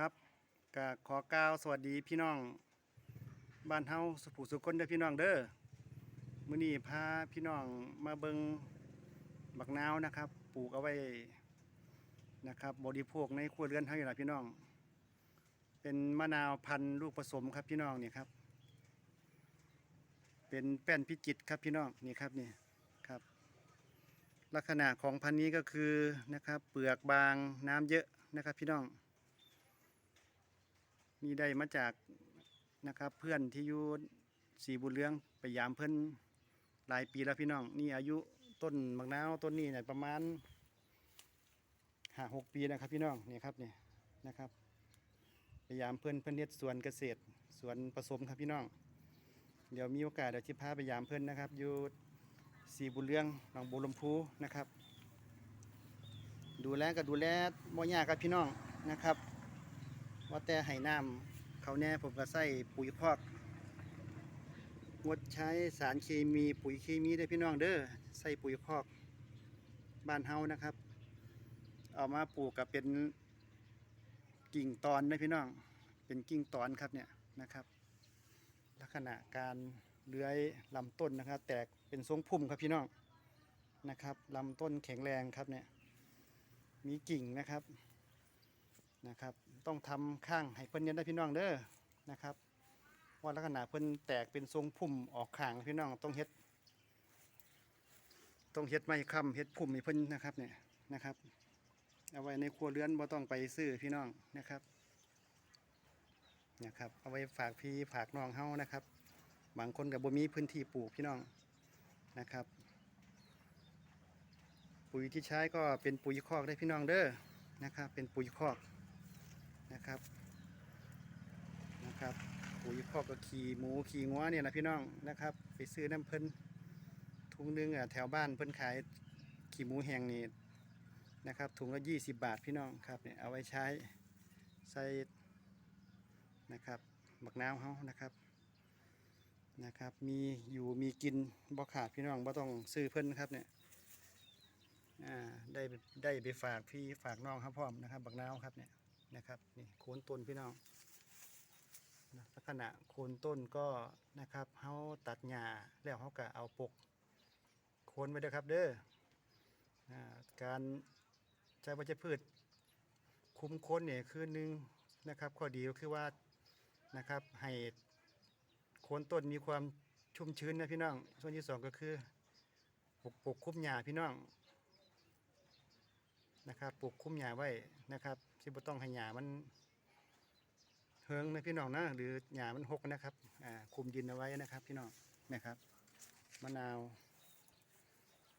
ครับก็ขอกล่าวสวัสดีพี่น้อง บ้านเฮาสุภูสุคนเด้อพี่น้องเด้อมื้อนี้พาพี่น้องมาเบิงบักนาวนะครับ ปลูกเอาไว้นะครับ บริโภคในครัวเรือนเฮาอยู่ล่ะพี่น้อง เป็นมะนาวพันธุ์ลูกผสมครับพี่น้องนี่ครับ เป็นแป้นพิจิตครับพี่น้องนี่ครับนี่ครับ ลักษณะของพันธุ์นี้ก็คือนะครับ เปลือกบางน้ำเยอะนะครับพี่น้อง มีได้มาจากนะครับเพื่อนที่อยู่สีบุญเรืองไปยามเพิ่อนหลายปีแล้วพี่น้อง นี่อายุต้นมะนาวต้นนี้เนี่ยประมาณห้าหกปีนะครับพี่น้องนี่ครับนี่นะครับพยายามเพื่อนเพื่อนเฮ็ดสวนเกษตรสวนผสมครับพี่น้อง เดี๋ยวมีโอกาสเดี๋ยวจะพาไปยามเพื่อนนะครับ อยู่สีบุญเรืองหนองบัวลำพูนะครับ ดูแลก็ดูแลบ่ยากครับพี่น้องนะครับ ว่าแต่ให้น้ำเขาแน่ผมก็ใส่ปุ๋ยคอกงดใช้สารเคมีปุ๋ยเคมีได้พี่น้องเด้อใส่ปุ๋ยคอกบ้านเฮานะครับ เอามาปลูกกับเป็นกิ่งตอนนะพี่น้อง เป็นกิ่งตอนครับเนี่ยนะครับ ลักษณะการเลื้อยลำต้นนะครับ แตกเป็นทรงพุ่มครับพี่น้องนะครับลำต้นแข็งแรงครับเนี่ยมีกิ่งนะครับ นะครับ ต้องทำข้างให้เพิ่นย็นได้พี่น้องเด้อนะครับว่าลักษณะเพิ่นแตกเป็นทรงพุ่มออกข้างพี่น้องต้องเฮ็ดต้องเฮ็ดไม้ค้ำเฮ็ดพุ่มให้เพิ่นนะครับเนี่ยนะครับเอาไว้ในครัวเรือนบ่ต้องไปซื้อพี่น้องนะครับนะครับเอาไว้ฝากพี่ฝากน้องเฮานะครับ บางคนกับบ่มีพื้นที่ปลูกพี่น้องนะครับ ปุ๋ยที่ใช้ก็เป็นปุ๋ยคอกได้พี่น้องเด้อนะครับ เป็นปุ๋ยคอก นะครับนะครับปุ๋ยคอกก็ขี่หมูขี่งัวเนี่ยนะพี่น้องนะครับ ไปซื้อน้ำเพิ่นถุงหนึงอะแถวบ้านเพิ่นขายขี่หมูแห้งนี่นะครับถุงละยี่สิบบาทพี่น้องครับเนี่ยเอาไว้ใช้ใส่นะครับบักน้ำเฮานะครับนะครับ มีอยู่มีกินบ่ขาดพี่น้องบ่ต้องซื้อเพิ่นครับเนี่ยอ่าได้ได้ไปฝากพี่ฝากน้องครับพร้อมนะครับ บักน้ำครับเนี่ย นะครับนี่โคนต้นพี่น้องลักษณะโคนต้นก็นะครับเขาตัดหญ้าแล้วเขาก็เอาปกโคนไว้เด้อครับเด้อการใช้วัชพืชคุมโคนเนี่ยคือหนึ่งนะครับ ข้อดีก็คือว่านะครับให้โคนต้นมีความชุ่มชื้นนะพี่น้อง ส่วนที่สองก็คือปกปกคลุมหญ้าพี่น้องนะครับปลูกคุ้มหญ้าไว้นะครับ ที่บ่ต้องให้หญ้ามันเฮิงนะพี่น้องนะหรือหญ้ามันหกนะครับอ่าคุมดินเอาไว้นะครับ พี่น้องนะครับมะนาว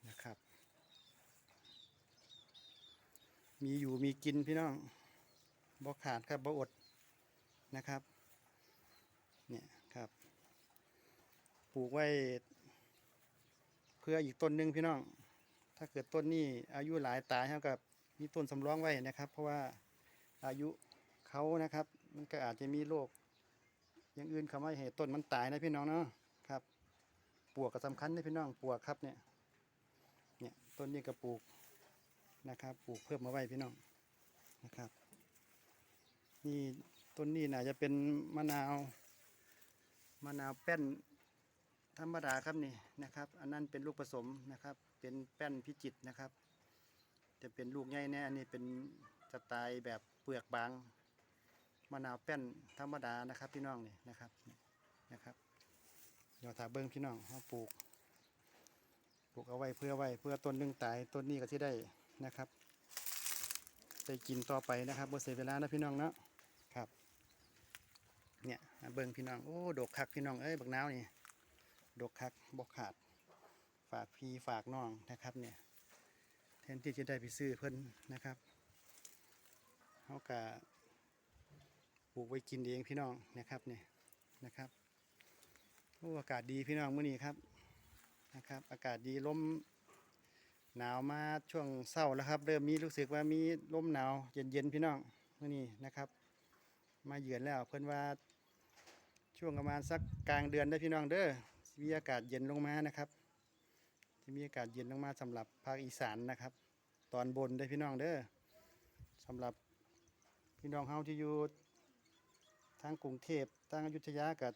นะครับ มีอยู่มีกินพี่น้องบ่ขาดครับบ่อดนะครับ เนี่ยครับปลูกไว้เพื่ออีกต้นหนึ่งพี่น้อง ถ้าเกิดต้นนี้อายุหลายตายเท่ากับมีต้นสำรองไว้นะครับ เพราะว่า อายุเขานะครับ มันก็อาจจะมีโรคอย่างอื่นเขาไม่ให้ต้นมันตายนะพี่น้องเนาะครับปลวกก็สำคัญนะพี่น้องปลวกครับเนี่ยเนี่ยต้นนี้ก็ปลูกนะครับ ปลูกเพิ่มมาไว้พี่น้องนะครับ นี่ต้นนี้น่าจะเป็นมะนาวมะนาวแป้นธรรมดาครับนี่นะครับ อันนั้นเป็นลูกผสมนะครับ เป็นแป้นพิจิตรนะครับ จะเป็นลูกใหญ่แน่อันนี้เป็นสไตล์แบบ เปลือกบางมะนาวแป้นธรรมดานะครับ พี่น้องนี่นะครับนะครับเดี๋ยวถาเบิ้งพี่น้องเขาปลูก ปลูกเอาไว้เพื่อไว้เพื่อต้นนึงตายต้นนี้ก็ที่ได้นะครับได้กินต่อไปนะครับบ่เสียเวลานะพี่น้องเนาะครับ เนี่ยเบิ้งพี่น้องโอ้ดกคักพี่น้องเอ้ยบักนาวนี่ดกคักบกขาด ฝากพี่ฝากน้องนะครับเนี่ยแทนที่จะได้ไปซื้อเพิ่นนะครับ เขากะปลูกไว้กินเองพี่น้องนะครับเนี่ยนะครับโอ้อากาศดีพี่น้องมื้อนี้ครับนะครับ อากาศดีลมหนาวมาช่วงเศร้าแล้วครับ เริ่มมีรู้สึกว่ามีลมหนาวเย็นๆพี่น้องมื้อนี้นะครับ มาเยือนแล้วเพิ่อนว่าช่วงประมาณสักกลางเดือนได้พี่น้องเด้อมีอากาศเย็นลงมานะครับจะมีอากาศเย็นลงมาสำหรับภาคอีสานนะครับ ตอนบนได้พี่น้องเด้อสำหรับ พี่น้องเฮาที่อยู่ทางกรุงเทพทางอยุธยาก็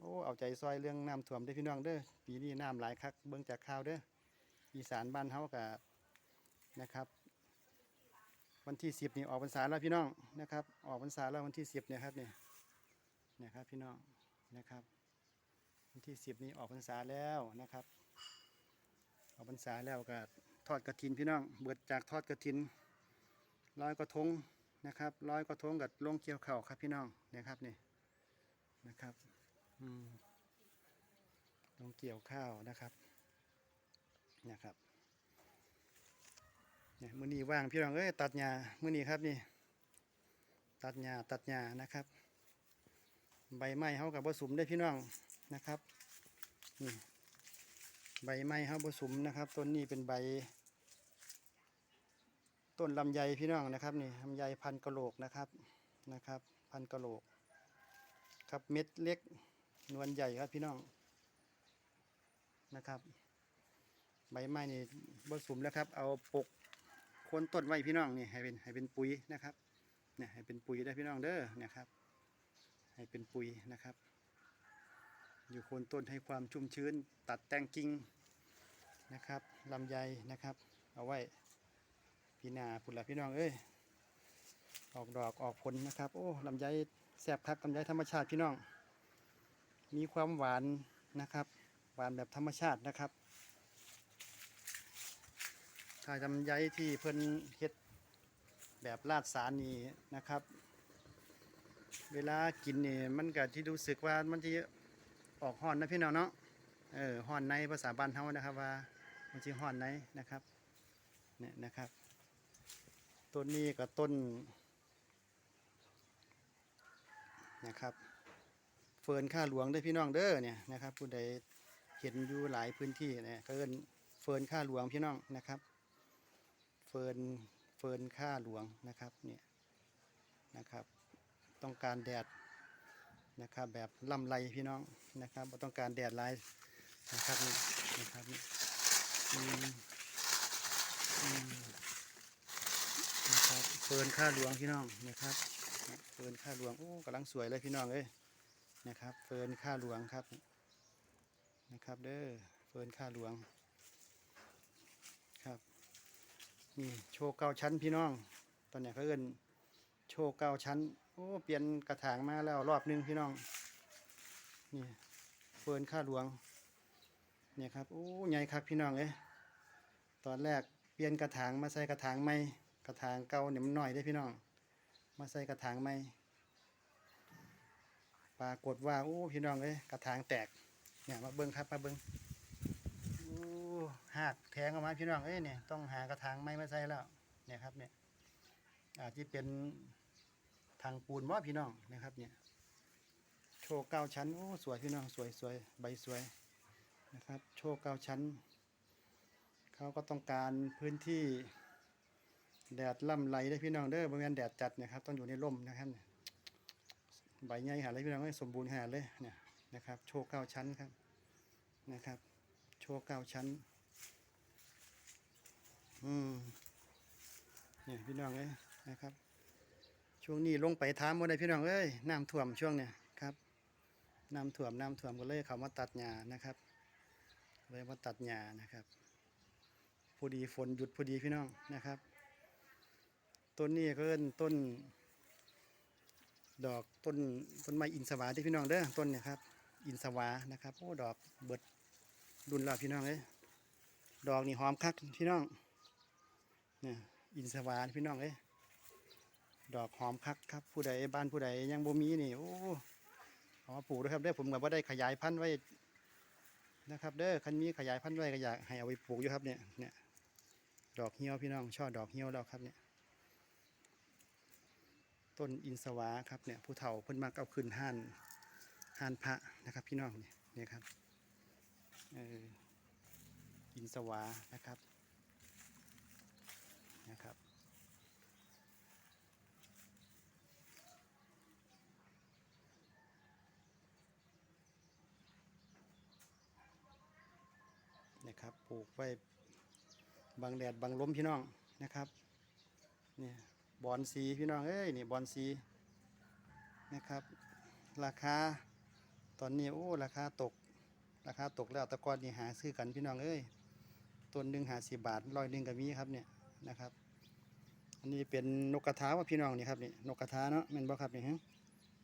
โอ้เอาใจซอยเรื่องน้ำท่วมเด้พี่น้องเด้อปีนี้น้ำหลายคักเบิ่งจากข่าวเด้ออีสานบ้านเฮาก็นะครับ วันที่สิบนี่ออกพรรษาแล้วพี่น้องนะครับ ออกพรรษาแล้ววันที่สิบเนี่ยครับเนี่ยนะครับพี่น้องนะครับ วันที่สิบนี้ออกพรรษาแล้วนะครับออกพรรษาแล้วก็ทอดกระถินพี่น้องเบิดจากทอดกระถินร้อยกระทง นะครับร้อยกระทงกับลงเกี่ยวเข่าวครับพี่น้องนะครับนี่นะครับอืมลงเกี่ยวข้าวนะครับนะครับเนี่ยมือนี้ว่างพี่น้องเอ้ยตัดหญ้ามือนี้ครับนี่ ตัดหญ้าตัดหญ้านะครับ ใบไม้เขากับผสมได้พี่น้องนะครับนี่ใบไม้เขาผสมนะครับต้นนี้เป็นใบ ต้นลำไยพี่น้องนะครับนี่ลำไยพันกะโหลกนะครับนะครับ พันกะโหลก ครับเม็ดเล็กนวลใหญ่ครับพี่น้องนะครับ ใบไม้นี่ผสมแล้วครับ เอาปกโคนต้นไว้พี่น้องนี่ให้เป็นให้เป็นปุ๋ยนะครับเนี่ยให้เป็นปุ๋ยได้พี่น้องเด้อเนะครับ ให้เป็นปุ๋ยนะครับ อยู่โคนต้นให้ความชุ่มชื้น ตัดแต่งกิ่งนะครับลำไยนะครับ เอาไว้ พี่นาผุ่นละพี่น้องเอ้ยออกดอกออกผลนะครับ โอ้ลำไยแสบคักลำไยธรรมชาติพี่น้อง มีความหวานนะครับ หวานแบบธรรมชาตินะครับถ้าลำไยที่เพิ่นเฮ็ดแบบลาดสารนี่นะครับ เวลากินนี่มันก็ที่รู้สึกว่ามันจะออกห่อนนะพี่น้องเนาะเออห่อนในภาษาบ้านเฮานะครับว่ามันจะห่อนในนะครับเนี่ยนะครับ ต้นนี้ก็ต้นนะครับเฟิร์นข้าหลวงเด้พี่น้องเด้อเนี่ยนะครับผู้ใดเห็นอยู่หลายพื้นที่เนี่ยก็เอิ้นเฟิร์นข้าหลวงพี่น้องนะครับ เฟิร์นเฟิร์นข้าหลวงนะครับเนี่ยนะครับ ต้องการแดดนะครับแบบลำไรพี่น้องนะครับต้องการแดดหลายนะครับนี่นะครับนี่อืมอืมนะครับ เฟิร์นข้าหลวงพี่น้องนะครับเฟิร์นข้าหลวงโอ้กำลังสวยเลยพี่น้องเอ้ยนะครับ เฟิร์นข้าหลวงครับนะครับเด้อเฟิร์นข้าหลวงครับนี่โชว์เก้าชั้นพี่น้อง ตอนเนี้ยเขาเอินโชว์เก้าชั้นโอ้เปลี่ยนกระถางมาแล้วรอบหนึงพี่น้องนี่เฟิร์นข้าหลวงเนี่ยครับโอ้ใหญ่ครับพี่น้องเอ้ยตอนแรกเปลี่ยนกระถางมาใส่กระถางใหม่ กระถางเก่าเนี่ยมันหน่อยได้พี่น้อง มาใส่กระถางใหม่ปรากฏว่าโอ้พี่น้องเอ้ยกระถางแตกเนี่ยมาเบิ้งครับมาเบิ้งโอ้หักแทงออกมาพี่น้องเอ้ยเนี่ยต้องหากระถางใหม่มาใส่แล้วเนี่ยครับเนี่ยอาจจะเป็นทางปูนว่าพี่น้องนะครับเนี่ยโชว์เก้าชั้นโอ้สวยพี่น้องสวยสวยใบสวยนะครับ โชว์เก้าชั้นเขาก็ต้องการพื้นที่ แดดล่ำไหลได้พี่น้องเด้อบริเวณแดดจัดนะครับ ต้องอยู่ในร่มนะครับใบใหญ่หาเลยพี่น้องสมบูรณ์หาเลยเนี่ยนะครับ โชว์เก้าชั้นครับนะครับ โชว์เก้าชั้น อืมเนี่ยพี่น้องเอ้ยนะครับ ช่วงนี้ลงไปถามบ่ได้พี่น้องเอ้ยน้ำท่วมช่วงเนี่ยครับน้ำท่วมน้ำท่วมก็เลยเขามาตัดหญ้านะครับเลยมาตัดหญ้านะครับพอดีฝนหยุดพอดีพี่น้องนะครับ ต้นนี้ก็เอิ้นต้น ดอกต้นต้นไม้อินทวาที่พี่น้องเด้อต้นเนี่ยครับ อินทวานะครับโอ้ดอกเบิดรุนแล้วพี่น้องเอ้ยดอกนี่หอมคักพี่น้องเนี่ยอินสวาพี่น้องเอ้ยดอกหอมคักครับ ผู้ใดบ้านผู้ใดยังบ่มีนี่โอ้ขอปลูกด้วยครับเด้อผมก็บ่ได้ขยายพันธุ์ไว้นะครับ เด้อคันมีขยายพันธุ์ไว้ก็อยากให้เอาไปปลูกอยู่ครับเนี่ยเนี่ยดอกเหี่ยวพี่น้องช่อดอกเหี่ยวแล้วครับเนี่ย ต้นอินสวาครับเนี่ยผู้เฒ่าเพิ่นมักเอาขึ้นห้านห้านพระนะครับ พี่น้องเนี่ยเนี่ยครับเอออินสวานะครับนะครับนะครับปลูกไว้บังแดดบังลมพี่น้องนะครับเนี่ย บอนสีพี่น้องเอ้ยนี่บอนสีนะครับ ราคาตอนนี้โอ้ราคาตก ราคาตกแล้วตะกอนนี่หาซื้อกันพี่น้องเอ้ยต้นหนึ่งหาสิบาทร้อยหนึ่งก็มีครับเนี่ยนะครับ อันนี้เป็นนกกระทาว่าพี่น้องนี่ครับนี่นกกระทาเนาะแม่นบ่ครับนี่ฮะ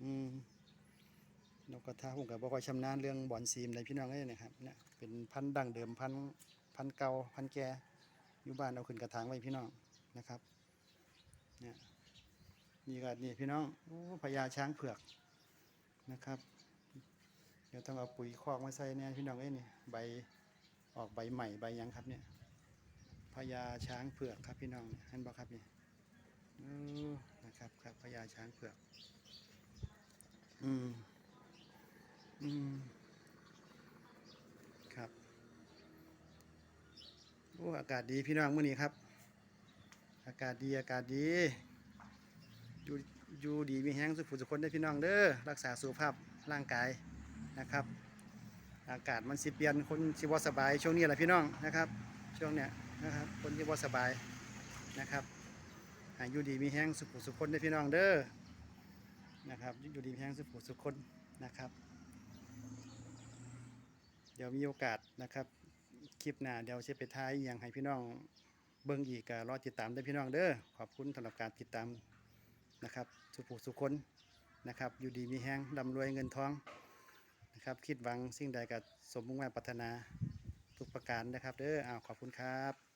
อืมนกกระทาผมก็บ่ค่อยชำนาญเรื่องบอนซีมในพี่น้องเอ้ยนะครับเนี่ยเป็นพันธุ์ดั้งเดิมพันธุ์พันธุ์เก่าพันธุ์แก่อยู่บ้านเอาขึ้นกระถางไว้พี่น้องนะครับ เนี่ยนี่ก็นี่พี่น้องโอ้พญาช้างเผือกนะครับ เดี๋ยวต้องเอาปุ๋ยคอกมาใส่เนี่ยพี่น้องเอ้ยนี่ใบออกใบใหม่ใบยังครับเนี่ยพญาช้างเผือกครับพี่น้องเห็นบ่ครับนี่อนะครับครับพญาช้างเผือก อืมอืมครับโอ้อากาศดีพี่น้องเมื้อนี้ครับากาศดีอากาศดี อยู่อยู่ดีมีแห้งสุขสุขคนได้พี่น้องเด้อรักษาสุขภาพร่างกายนะครับ อากาศมันสิเปลี่ยนคนสิบ่สบาย ช่วงนี้แหละพี่น้องนะครับ ช่วงเนี้ยนะครับคนที่บ่สบายนะครับอายุดีมีแห้งสุขสุขคนได้พี่น้องเด้อนะครับอยู่ดีมีแห้งสุขสุขคนนะครับ เดี๋ยวมีโอกาสนะครับคลิปหน้าเดี๋ยวจะไปท้ายอย่างให้พี่น้อง เบิ่งอีกก็รอติดตามได้พี่น้องเด้อขอบคุณสำหรับการติดตามนะครับ สุขสุขคนนะครับ อยู่ดีมีแห้งร่ำรวยเงินทองนะครับ คิดหวังสิ่งใดก็สมมุ่งมั่นปรารถนาทุกประการนะครับ เด้ออ้าวขอบคุณครับ